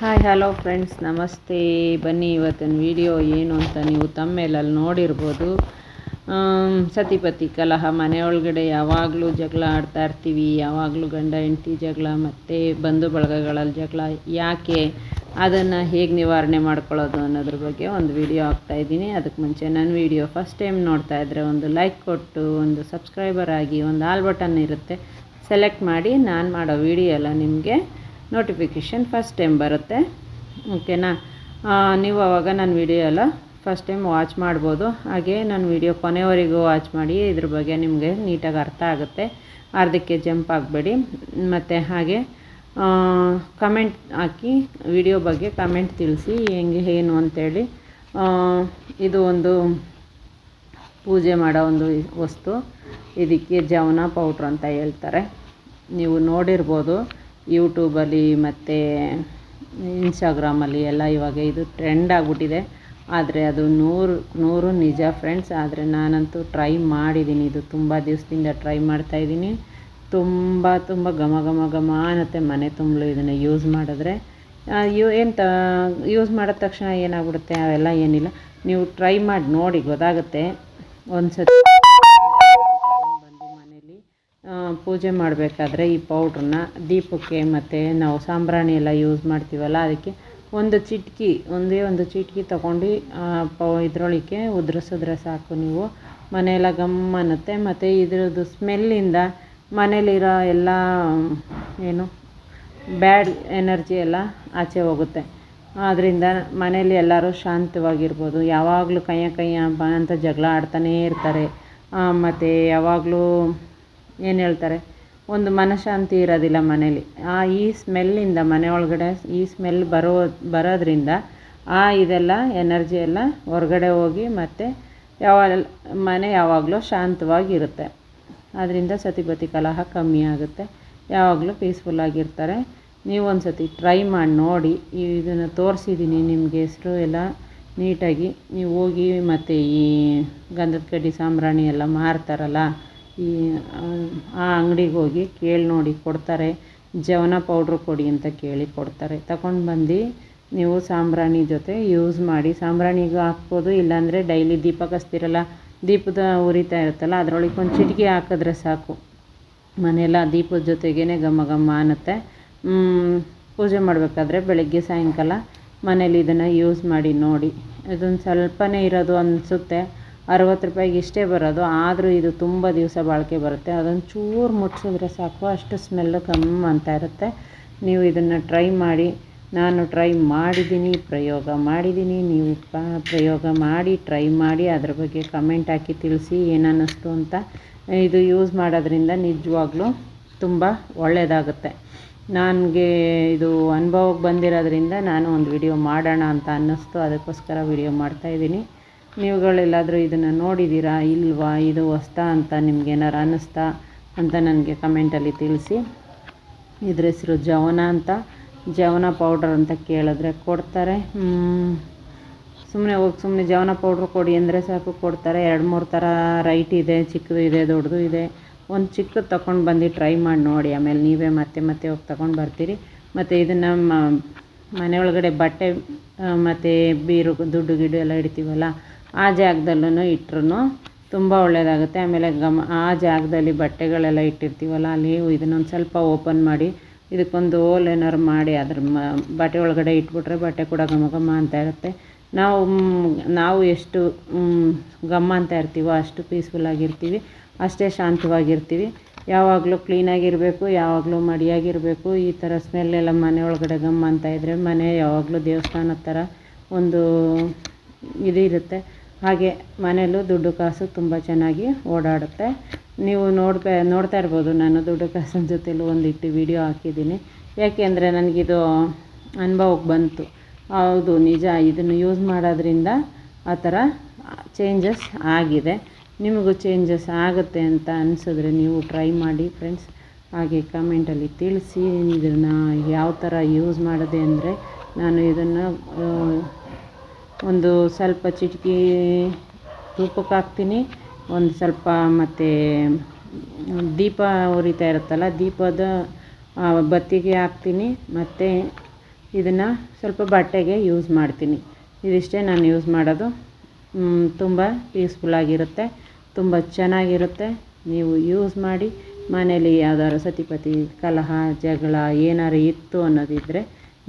Hi hello friends ನಮಸ್ತೆ. ಬನ್ನಿ ಇವತ್ತಿನ ವಿಡಿಯೋ ಏನು ಅಂತ ನೀವು ತಮ್ಮೇಲಲ್ಲಿ ನೋಡಿರ್ಬೋದು. ಸತಿಪತಿ ಕಲಹ, ಮನೆಯೊಳಗಡೆ ಯಾವಾಗಲೂ ಜಗಳ ಆಡ್ತಾ ಇರ್ತೀವಿ. ಯಾವಾಗಲೂ ಗಂಡ, ಹೆಂಡತಿ ಜಗಳ, ಮತ್ತು ಬಂಧು ಬಳಗಗಳಲ್ಲಿ ಜಗಳ. ಯಾಕೆ? ಅದನ್ನು ಹೇಗೆ ನಿವಾರಣೆ ಮಾಡ್ಕೊಳ್ಳೋದು ಅನ್ನೋದ್ರ ಬಗ್ಗೆ ಒಂದು ವಿಡಿಯೋ ಹಾಕ್ತಾಯಿದ್ದೀನಿ ಅದಕ್ಕೆ ಮುಂಚೆ ನನ್ನ ವಿಡಿಯೋ ಫಸ್ಟ್ ಟೈಮ್ ನೋಡ್ತಾ ಇದ್ದರೆ ಒಂದು ಲೈಕ್ ಕೊಟ್ಟು, ಒಂದು ಸಬ್ಸ್ಕ್ರೈಬರ್ ಆಗಿ, ಒಂದು ಆಲ್ ಬಟನ್ ಇರುತ್ತೆ. ಸೆಲೆಕ್ಟ್ ಮಾಡಿ ನಾನು ಮಾಡೋ ವಿಡಿಯೋ ಎಲ್ಲ ನಿಮಗೆ ನೋಟಿಫಿಕೇಷನ್ ಫಸ್ಟ್ ಟೈಮ್ ಬರುತ್ತೆ. ಓಕೆನಾ ನೀವು ಆವಾಗ ನನ್ನ ವಿಡಿಯೋ ಎಲ್ಲ ಫಸ್ಟ್ ಟೈಮ್ ವಾಚ್ ಮಾಡ್ಬೋದು. ಹಾಗೆ ನನ್ನ ವಿಡಿಯೋ ಕೊನೆವರೆಗೂ ವಾಚ್ ಮಾಡಿ ಇದ್ರ ಬಗ್ಗೆ ನಿಮಗೆ ನೀಟಾಗಿ ಅರ್ಥ ಆಗುತ್ತೆ. ಅರ್ಧಕ್ಕೆ ಜಂಪ್ ಆಗಬೇಡಿ. ಮತ್ತು ಹಾಗೆ ಕಮೆಂಟ್ ಹಾಕಿ ವಿಡಿಯೋ ಬಗ್ಗೆ ಕಮೆಂಟ್ ತಿಳಿಸಿ ಹೆಂಗೆ ಏನು ಅಂತೇಳಿ. ಆ, ಇದು ಒಂದು ಪೂಜೆ ಮಾಡೋ ಒಂದು ವಸ್ತು. ಇದಕ್ಕೆ ಜವನ ಪೌಡ್ರ್ ಅಂತ ಹೇಳ್ತಾರೆ. ನೀವು ನೋಡಿರ್ಬೋದು. ಯೂಟ್ಯೂಬಲ್ಲಿ ಮತ್ತು ಇನ್ಸ್ಟಾಗ್ರಾಮಲ್ಲಿ ಎಲ್ಲ ಇವಾಗ ಇದು ಟ್ರೆಂಡ್ ಆಗಿಬಿಟ್ಟಿದೆ. ಆದರೆ ಅದು ನೂರು ನೂರು ನಿಜ ಫ್ರೆಂಡ್ಸ್ ಆದರೆ ನಾನಂತೂ ಟ್ರೈ ಮಾಡಿದ್ದೀನಿ ಇದು ತುಂಬ ದಿವಸದಿಂದ ಟ್ರೈ ಮಾಡ್ತಾಯಿದ್ದೀನಿ ತುಂಬ ತುಂಬ ಘಮ ಘಮ ಘಮ ಅನ್ನತ್ತೆ ಮನೆ ತುಂಬಲು ಇದನ್ನು ಯೂಸ್ ಮಾಡಿದ್ರೆ. ಯು, ಏನು ಯೂಸ್ ಮಾಡಿದ ತಕ್ಷಣ ಏನಾಗ್ಬಿಡುತ್ತೆ? ಅವೆಲ್ಲ ಏನಿಲ್ಲ. ನೀವು ಟ್ರೈ ಮಾಡಿ, ನೋಡಿ ಗೊತ್ತಾಗುತ್ತೆ. ಒಂದು ಸತಿ ಪೂಜೆ ಮಾಡಬೇಕಾದ್ರೆ ಈ ಪೌಡ್ರನ್ನ ದೀಪಕ್ಕೆ ಮತ್ತು ನಾವು ಸಾಂಬ್ರಾಣಿ ಎಲ್ಲ ಯೂಸ್ ಮಾಡ್ತೀವಲ್ಲ, ಅದಕ್ಕೆ ಒಂದು ಚಿಟಕಿ, ಒಂದೇ ಒಂದು ಚಿಟಕಿ ತೊಗೊಂಡು ಪೌ ಇದರೊಳಗೆ ಉದುರಿಸಿದ್ರೆ ಸಾಕು ನೀವು. ಮನೆಯೆಲ್ಲ ಗಮ್ ಅನ್ನತ್ತೆ. ಮತ್ತು ಇದ್ರದ್ದು ಸ್ಮೆಲ್ಲಿಂದ ಮನೇಲಿರೋ ಎಲ್ಲ, ಏನು ಬ್ಯಾಡ್ ಎನರ್ಜಿ ಎಲ್ಲ ಆಚೆ ಹೋಗುತ್ತೆ. ಆದ್ದರಿಂದ ಮನೇಲಿ ಎಲ್ಲರೂ ಶಾಂತವಾಗಿರ್ಬೋದು. ಯಾವಾಗಲೂ ಕೈಯ ಕೈಯ ಅಂತ ಜಗಳ ಆಡ್ತಾನೇ ಇರ್ತಾರೆ. ಮತ್ತು ಯಾವಾಗಲೂ ಏನು ಹೇಳ್ತಾರೆ? ಒಂದು ಮನಃಶಾಂತಿ ಇರೋದಿಲ್ಲ ಮನೇಲಿ. ಆ ಈ ಸ್ಮೆಲ್ಲಿಂದ ಮನೆ ಒಳಗಡೆ ಈ ಸ್ಮೆಲ್ ಬರೋ, ಬರೋದ್ರಿಂದ ಆ ಇದೆಲ್ಲ ಎನರ್ಜಿ ಎಲ್ಲ ಹೊರಗಡೆ ಹೋಗಿ ಮತ್ತು ಯಾವ ಮನೆ ಯಾವಾಗಲೂ ಶಾಂತವಾಗಿರುತ್ತೆ. ಅದರಿಂದ ಸತಿಪತಿ ಕಲಹ ಕಮ್ಮಿ ಆಗುತ್ತೆ. ಯಾವಾಗಲೂ ಪೀಸ್ಫುಲ್ಲಾಗಿರ್ತಾರೆ ನೀವು ಒಂದು ಸತಿ ಟ್ರೈ ಮಾಡಿ, ನೋಡಿ. ಇದನ್ನು ತೋರಿಸಿದ್ದೀನಿ ನಿಮಗೆ ಹೆಸರು ಎಲ್ಲ ನೀಟಾಗಿ. ನೀವು ಹೋಗಿ ಮತ್ತು ಈ ಗಂಧದ ಕಡ್ಡಿ ಸಾಂಬ್ರಾಣಿ ಎಲ್ಲ ಮಾರ್ತಾರಲ್ಲ ಈ, ಆ ಅಂಗಡಿಗೆ ಹೋಗಿ ಕೇಳಿ ನೋಡಿ ಕೊಡ್ತಾರೆ. ಜವನ ಪೌಡ್ರು ಕೊಡಿ ಅಂತ ಕೇಳಿ ಕೊಡ್ತಾರೆ. ತಗೊಂಡು ಬಂದು ನೀವು ಸಾಂಬ್ರಾಣಿ ಜೊತೆ ಯೂಸ್ ಮಾಡಿ, ಸಾಂಬ್ರಾಣಿಗೂ ಹಾಕ್ಬೋದು, ಇಲ್ಲಾಂದರೆ ಡೈಲಿ ದೀಪ ಕಸ್ತಿರಲ್ಲ ದೀಪದ ಉರಿತಾ ಇರುತ್ತಲ್ಲ, ಅದರೊಳಗೆ ಒಂದು ಚಿಟಿಕೆ ಹಾಕಿದ್ರೆ ಸಾಕು. ಮನೆಯೆಲ್ಲ ದೀಪದ ಜೊತೆಗೇ ಘಮ ಘಮ ಅನ್ನತ್ತೆ. ಪೂಜೆ ಮಾಡಬೇಕಾದ್ರೆ ಬೆಳಗ್ಗೆ ಸಾಯಂಕಾಲ ಮನೇಲಿ ಇದನ್ನು ಯೂಸ್ ಮಾಡಿ ನೋಡಿ. ಇದೊಂದು ಸ್ವಲ್ಪನೇ ಇರೋದು ಅನಿಸುತ್ತೆ. ಅರವತ್ತು ರೂಪಾಯಿಗೆ ಇಷ್ಟೇ ಬರೋದು, ಆದರೂ ಇದು ತುಂಬ ದಿವಸ ಬಾಳಿಕೆ ಬರುತ್ತೆ. ಅದೊಂದು ಚೂರು ಮುಟ್ಸಿದ್ರೆ ಸಾಕು, ಅಷ್ಟು ಸ್ಮೆಲ್ಲು ಕಮ್ಮಿ ಅಂತ ಇರುತ್ತೆ. ನೀವು ಇದನ್ನು ಟ್ರೈ ಮಾಡಿ, ನಾನು ಟ್ರೈ ಮಾಡಿದ್ದೀನಿ, ಪ್ರಯೋಗ ಮಾಡಿದ್ದೀನಿ, ನೀವು ಪ್ರಯೋಗ ಮಾಡಿ ಟ್ರೈ ಮಾಡಿ, ಅದ್ರ ಬಗ್ಗೆ ಕಮೆಂಟ್ ಹಾಕಿ ತಿಳಿಸಿ ಏನನ್ನಿಸ್ತು ಅಂತ. ಇದು ಯೂಸ್ ಮಾಡೋದ್ರಿಂದ ನಿಜವಾಗ್ಲೂ ತುಂಬ ಒಳ್ಳೆಯದಾಗುತ್ತೆ ನನಗೆ ಇದು ಅನುಭವಕ್ಕೆ ಬಂದಿರೋದ್ರಿಂದ ನಾನು ಒಂದು ವಿಡಿಯೋ ಮಾಡೋಣ ಅಂತ ಅನ್ನಿಸ್ತು. ಅದಕ್ಕೋಸ್ಕರ ವಿಡಿಯೋ ಮಾಡ್ತಾಯಿದ್ದೀನಿ ನೀವುಗಳೆಲ್ಲಾದರೂ ಇದನ್ನು ನೋಡಿದ್ದೀರಾ ಇಲ್ವಾ, ಇದು ಹೊಸ್ತಾ ಅಂತ ನಿಮ್ಗೆ ಏನಾರು ಅನ್ನಿಸ್ತಾ ಅಂತ ನನಗೆ ಕಮೆಂಟಲ್ಲಿ ತಿಳಿಸಿ. ಇದ್ರ ಹೆಸರು ಜವನ ಅಂತ. ಜವನ ಪೌಡ್ರ್ ಅಂತ ಕೇಳಿದ್ರೆ ಕೊಡ್ತಾರೆ. ಸುಮ್ಮನೆ ಹೋಗಿ ಸುಮ್ಮನೆ ಜವನ ಪೌಡ್ರ್ ಕೊಡಿ ಅಂದರೆ ಸಾಕು, ಕೊಡ್ತಾರೆ. ಎರಡು ಮೂರು ಥರ ರೈಟ್ ಇದೆ, ಚಿಕ್ಕದು ಇದೆ, ದೊಡ್ಡದು ಇದೆ. ಒಂದು ಚಿಕ್ಕದು ತೊಗೊಂಡು ಬಂದು ಟ್ರೈ ಮಾಡಿ ನೋಡಿ. ಆಮೇಲೆ ನೀವೇ ಮತ್ತೆ ಮತ್ತೆ ಹೋಗಿ ತೊಗೊಂಡು ಬರ್ತೀರಿ. ಮತ್ತು ಇದನ್ನು ಮನೆ ಒಳಗಡೆ ಬಟ್ಟೆ ಮತ್ತು ಬೀರು, ದುಡ್ಡು ಗಿಡ್ಡು ಎಲ್ಲ ಇಡ್ತೀವಲ್ಲ ಆ ಜಾಗದಲ್ಲೂ ಇಟ್ರೂ ತುಂಬ ಒಳ್ಳೆಯದಾಗುತ್ತೆ ಆಮೇಲೆ ಗಮ, ಆ ಜಾಗದಲ್ಲಿ ಬಟ್ಟೆಗಳೆಲ್ಲ ಇಟ್ಟಿರ್ತೀವಲ್ಲ, ಅಲ್ಲಿ ಇದನ್ನೊಂದು ಸ್ವಲ್ಪ ಓಪನ್ ಮಾಡಿ, ಇದಕ್ಕೊಂದು ಹೋಲ್ ಏನಾದ್ರು ಮಾಡಿ, ಅದ್ರ ಮ, ಬಟ್ಟೆ ಒಳಗಡೆ ಇಟ್ಬಿಟ್ರೆ ಬಟ್ಟೆ ಕೂಡ ಘಮ ಘಮ ಅಂತ ಇರುತ್ತೆ. ನಾವು ನಾವು ಎಷ್ಟು ಗಮ್ಮ ಅಂತ ಇರ್ತೀವೋ ಅಷ್ಟು ಪೀಸ್ಫುಲ್ಲಾಗಿರ್ತೀವಿ ಅಷ್ಟೇ ಶಾಂತವಾಗಿರ್ತೀವಿ. ಯಾವಾಗಲೂ ಕ್ಲೀನಾಗಿರಬೇಕು, ಯಾವಾಗಲೂ ಮಡಿಯಾಗಿರಬೇಕು. ಈ ಥರ ಸ್ಮೆಲ್ ಎಲ್ಲ ಮನೆ ಒಳಗಡೆ ಗಮ್ಮ ಅಂತ ಇದ್ದರೆ ಮನೆ ಯಾವಾಗಲೂ ದೇವಸ್ಥಾನದ ಥರ ಒಂದು ಇದು ಇರುತ್ತೆ. ಹಾಗೆ ಮನೆಯಲ್ಲೂ ದುಡ್ಡು ಕಾಸು ತುಂಬ ಚೆನ್ನಾಗಿ ಓಡಾಡುತ್ತೆ. ನೀವು ನೋಡ್ತಾ ನೋಡ್ತಾ ಇರ್ಬೋದು, ನಾನು ದುಡ್ಡು ಕಾಸಿನ ಜೊತೆಲೂ ಒಂದಿಟ್ಟು ವಿಡಿಯೋ ಹಾಕಿದ್ದೀನಿ. ಯಾಕೆಂದರೆ ನನಗಿದು ಅನುಭವಕ್ಕೆ ಬಂತು. ಹೌದು, ನಿಜ, ಇದನ್ನು ಯೂಸ್ ಮಾಡೋದ್ರಿಂದ ಆ ಥರ ಚೇಂಜಸ್ ಆಗಿದೆ. ನಿಮಗೂ ಚೇಂಜಸ್ ಆಗುತ್ತೆ ಅಂತ ಅನಿಸಿದ್ರೆ ನೀವು ಟ್ರೈ ಮಾಡಿ ಫ್ರೆಂಡ್ಸ್ ಹಾಗೆ ಕಮೆಂಟಲ್ಲಿ ತಿಳಿಸಿ ಇದನ್ನು ಯಾವ ಥರ ಯೂಸ್ ಮಾಡಿದೆ ಅಂದರೆ ನಾನು ಇದನ್ನು ಒಂದು ಸ್ವಲ್ಪ ಚಿಟಿಕೆ ತುಪ್ಪಕ್ಕೆ ಹಾಕ್ತೀನಿ. ಒಂದು ಸ್ವಲ್ಪ ಮತ್ತು ದೀಪ ಉರಿತಾ ಇರುತ್ತಲ್ಲ, ದೀಪದ ಬತ್ತಿಗೆ ಹಾಕ್ತೀನಿ. ಮತ್ತು ಇದನ್ನು ಸ್ವಲ್ಪ ಬಟ್ಟೆಗೆ ಯೂಸ್ ಮಾಡ್ತೀನಿ. ಇದಿಷ್ಟೇ ನಾನು ಯೂಸ್ ಮಾಡೋದು. ತುಂಬ ಪೀಸ್ಫುಲ್ಲಾಗಿರುತ್ತೆ ತುಂಬ ಚೆನ್ನಾಗಿರುತ್ತೆ. ನೀವು ಯೂಸ್ ಮಾಡಿ ಮನೇಲಿ ಯಾವ್ದಾದ್ರು ಸತಿಪತಿ ಕಲಹ, ಜಗಳ ಏನಾರು ಇತ್ತು ಅನ್ನೋದಿದ್ದರೆ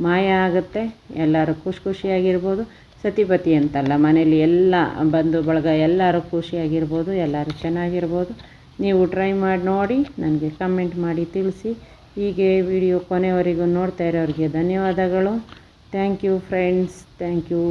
ಮಾಯ ಆಗುತ್ತೆ. ಎಲ್ಲರೂ ಖುಷಿ ಖುಷಿಯಾಗಿರ್ಬೋದು. ಸತಿಪತಿ ಅಂತಲ್ಲ, ಮನೇಲಿ ಎಲ್ಲ ಬಂಧು ಬಳಗ ಎಲ್ಲರೂ ಖುಷಿಯಾಗಿರ್ಬೋದು, ಎಲ್ಲರೂ ಚೆನ್ನಾಗಿರ್ಬೋದು. ನೀವು ಟ್ರೈ ಮಾಡಿ ನೋಡಿ, ನನಗೆ ಕಮೆಂಟ್ ಮಾಡಿ ತಿಳಿಸಿ. ಹೀಗೆ ವಿಡಿಯೋ ಕೊನೆವರೆಗೂ ನೋಡ್ತಾ ಇರೋರಿಗೆ ಧನ್ಯವಾದಗಳು. Thank you friends thank you